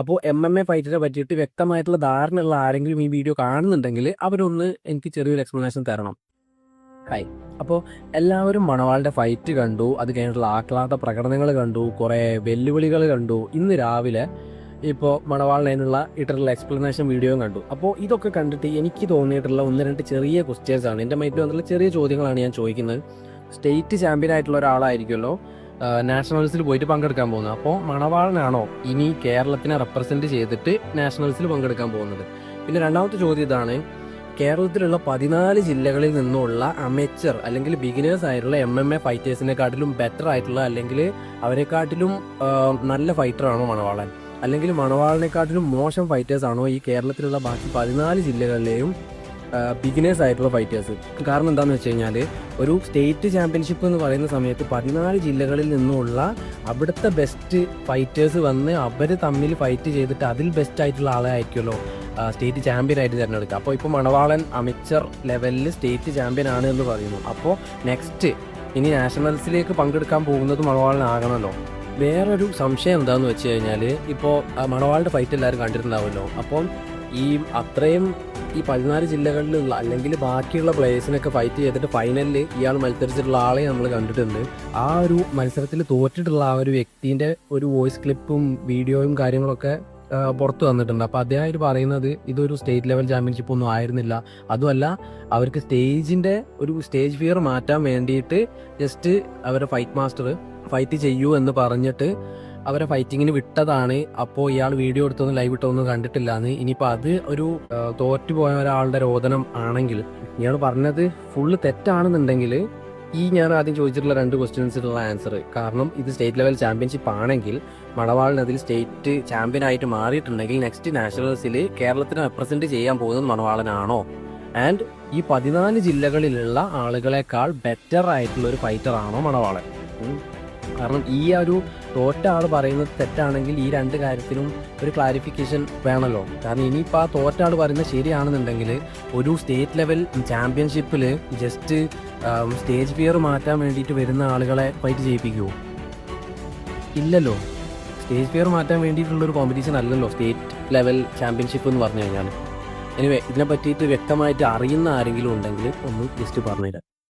അപ്പോൾ M M A ഫൈറ്ററെ പറ്റിയിട്ട് വ്യക്തമായിട്ടുള്ള ധാരണയുള്ള ആരെങ്കിലും ഈ വീഡിയോ കാണുന്നുണ്ടെങ്കിൽ അവരൊന്ന് എനിക്ക് ചെറിയൊരു എക്സ്പ്ലനേഷൻ തരണം. ഹായ് അപ്പോൾ എല്ലാവരും മണവാളിന്റെ ഫൈറ്റ് കണ്ടു അത് കഴിഞ്ഞിട്ടുള്ള ആക്ലാത്ത പ്രകടനങ്ങൾ കണ്ടു കുറേ വെല്ലുവിളികൾ കണ്ടു. ഇന്ന് രാവിലെ ഇപ്പോൾ മണവാളിനുള്ള ഇട്ടിട്ടുള്ള എക്സ്പ്ലനേഷൻ വീഡിയോയും കണ്ടു. അപ്പോൾ ഇതൊക്കെ കണ്ടിട്ട് എനിക്ക് തോന്നിയിട്ടുള്ള ഒന്ന് രണ്ട് ചെറിയ ക്വസ്റ്റ്യൻസ് ആണ്. എന്റെ മൈൻഡിൽ വന്നിട്ടുള്ള ചെറിയ ചോദ്യങ്ങളാണ് ഞാൻ ചോദിക്കുന്നത്. സ്റ്റേറ്റ് ചാമ്പ്യൻ ആയിട്ടുള്ള ഒരാളായിരിക്കുമല്ലോ നാഷണൽസിൽ പോയിട്ട് പങ്കെടുക്കാൻ പോകുന്നത്. അപ്പോൾ മണവാളനാണോ ഇനി കേരളത്തിനെ റെപ്രസെന്റ് ചെയ്തിട്ട് നാഷണൽസിൽ പങ്കെടുക്കാൻ പോകുന്നത്? പിന്നെ രണ്ടാമത്തെ ചോദ്യം ഇതാണ്. കേരളത്തിലുള്ള പതിനാല് ജില്ലകളിൽ നിന്നുള്ള അമേച്ചർ അല്ലെങ്കിൽ ബിഗിനേഴ്സ് ആയിട്ടുള്ള എം എം എ ഫൈറ്റേഴ്സിനെക്കാട്ടിലും ബെറ്റർ ആയിട്ടുള്ള അല്ലെങ്കിൽ അവരെക്കാട്ടിലും നല്ല ഫൈറ്ററാണോ മണവാളൻ? അല്ലെങ്കിൽ മണവാളനെക്കാട്ടിലും മോശം ഫൈറ്റേഴ്സ് ആണോ ഈ കേരളത്തിലുള്ള ബാക്കി പതിനാല് ജില്ലകളിലെയും ബിഗിനേഴ്സ് ആയിട്ടുള്ള ഫൈറ്റേഴ്സ് കാരണം എന്താണെന്ന് വെച്ച് കഴിഞ്ഞാൽ ഒരു സ്റ്റേറ്റ് ചാമ്പ്യൻഷിപ്പ് എന്ന് പറയുന്ന സമയത്ത് പതിനാല് ജില്ലകളിൽ നിന്നുള്ള അവിടുത്തെ ബെസ്റ്റ് ഫൈറ്റേഴ്സ് വന്ന് അവർ തമ്മിൽ ഫൈറ്റ് ചെയ്തിട്ട് അതിൽ ബെസ്റ്റ് ആയിട്ടുള്ള ആളെ ആയിരിക്കുമല്ലോ സ്റ്റേറ്റ് ചാമ്പ്യൻ ആയിട്ട് തിരഞ്ഞെടുക്കുക. അപ്പോൾ ഇപ്പോൾ മണവാളൻ അമിച്ചർ ലെവലിൽ സ്റ്റേറ്റ് ചാമ്പ്യൻ ആണ് എന്ന് പറയുന്നു. അപ്പോൾ നെക്സ്റ്റ് ഇനി നാഷണൽസിലേക്ക് പങ്കെടുക്കാൻ പോകുന്നത് മണവാളനാകണമല്ലോ വേറൊരു സംശയം എന്താന്ന് വെച്ച് കഴിഞ്ഞാൽ ഇപ്പോൾ മണവാളിന്റെ ഫൈറ്റ് എല്ലാവരും കണ്ടിട്ടുണ്ടാവുമല്ലോ. അപ്പം ഈ അത്രയും ഈ പതിനാല് ജില്ലകളിലുള്ള അല്ലെങ്കിൽ ബാക്കിയുള്ള പ്ലേയേഴ്സിനൊക്കെ ഫൈറ്റ് ചെയ്തിട്ട് ഫൈനലിൽ ഇയാൾ മത്സരിച്ചിട്ടുള്ള ആളെ നമ്മൾ കണ്ടിട്ടുണ്ട്. ആ ഒരു മത്സരത്തിൽ തോറ്റിട്ടുള്ള ആ ഒരു വ്യക്തിന്റെ ഒരു വോയിസ് ക്ലിപ്പും വീഡിയോയും കാര്യങ്ങളൊക്കെ പുറത്തു വന്നിട്ടുണ്ട്. അപ്പോൾ അവർ പറയുന്നത് ഇതൊരു സ്റ്റേറ്റ് ലെവൽ ചാമ്പ്യൻഷിപ്പ് ഒന്നും ആയിരുന്നില്ല. അതുമല്ല അവർക്ക് സ്റ്റേജിന്റെ ഒരു സ്റ്റേജ് ഫിയർ മാറ്റാൻ വേണ്ടിയിട്ട് ജസ്റ്റ് അവരുടെ ഫൈറ്റ് മാസ്റ്റർ ഫൈറ്റ് ചെയ്യൂ എന്ന് പറഞ്ഞിട്ട് അവരെ ഫൈറ്റിങ്ങിന് വിട്ടതാണ്. അപ്പോൾ ഇയാൾ വീഡിയോ എടുത്തൊന്നും ലൈവ് ഇട്ടൊന്നും കണ്ടിട്ടില്ല എന്ന് ഇനിയിപ്പോൾ അത് ഒരു തോറ്റുപോയ ഒരാളുടെ രോദനം ആണെങ്കിൽ ഇയാൾ പറഞ്ഞത് ഫുള്ള് തെറ്റാണെന്നുണ്ടെങ്കിൽ ഈ ഞാൻ ആദ്യം ചോദിച്ചിട്ടുള്ള രണ്ട് ക്വസ്റ്റ്യൻസിനുള്ള ആൻസർ കാരണം ഇത് സ്റ്റേറ്റ് ലെവൽ ചാമ്പ്യൻഷിപ്പ് ആണെങ്കിൽ മണവാളിന് അതിൽ സ്റ്റേറ്റ് ചാമ്പ്യൻ ആയിട്ട് മാറിയിട്ടുണ്ടെങ്കിൽ നെക്സ്റ്റ് നാഷണൽസിൽ കേരളത്തിന് റെപ്രസെന്റ് ചെയ്യാൻ പോകുന്നത് മണവാളനാണോ ആൻഡ് ഈ പതിനാല് ജില്ലകളിലുള്ള ആളുകളെക്കാൾ ബെറ്റർ ആയിട്ടുള്ള ഒരു ഫൈറ്റർ ആണോ മണവാളൻ. കാരണം ഈ ഒരു തോറ്റ ആൾ പറയുന്നത് തെറ്റാണെങ്കിൽ ഈ രണ്ട് കാര്യത്തിനും ഒരു ക്ലാരിഫിക്കേഷൻ വേണമല്ലോ കാരണം ഇനിയിപ്പോൾ ആ തോറ്റ ആൾ പറയുന്നത് ശരിയാണെന്നുണ്ടെങ്കിൽ ഒരു സ്റ്റേറ്റ് ലെവൽ ചാമ്പ്യൻഷിപ്പിൽ ജസ്റ്റ് സ്റ്റേജ് ഫിയർ മാറ്റാൻ വേണ്ടിയിട്ട് വരുന്ന ആളുകളെ ഫൈറ്റ് ചെയ്യിപ്പിക്കുമോ ഇല്ലല്ലോ. സ്റ്റേജ് ഫിയർ മാറ്റാൻ വേണ്ടിയിട്ടുള്ളൊരു കോമ്പറ്റീഷൻ അല്ലല്ലോ സ്റ്റേറ്റ് ലെവൽ ചാമ്പ്യൻഷിപ്പ് എന്ന് പറഞ്ഞു കഴിഞ്ഞാൽ എനിവേ ഇതിനെ പറ്റിയിട്ട് വ്യക്തമായിട്ട് അറിയുന്ന ആരെങ്കിലും ഉണ്ടെങ്കിൽ ഒന്ന് ജസ്റ്റ് പറഞ്ഞുതരാം.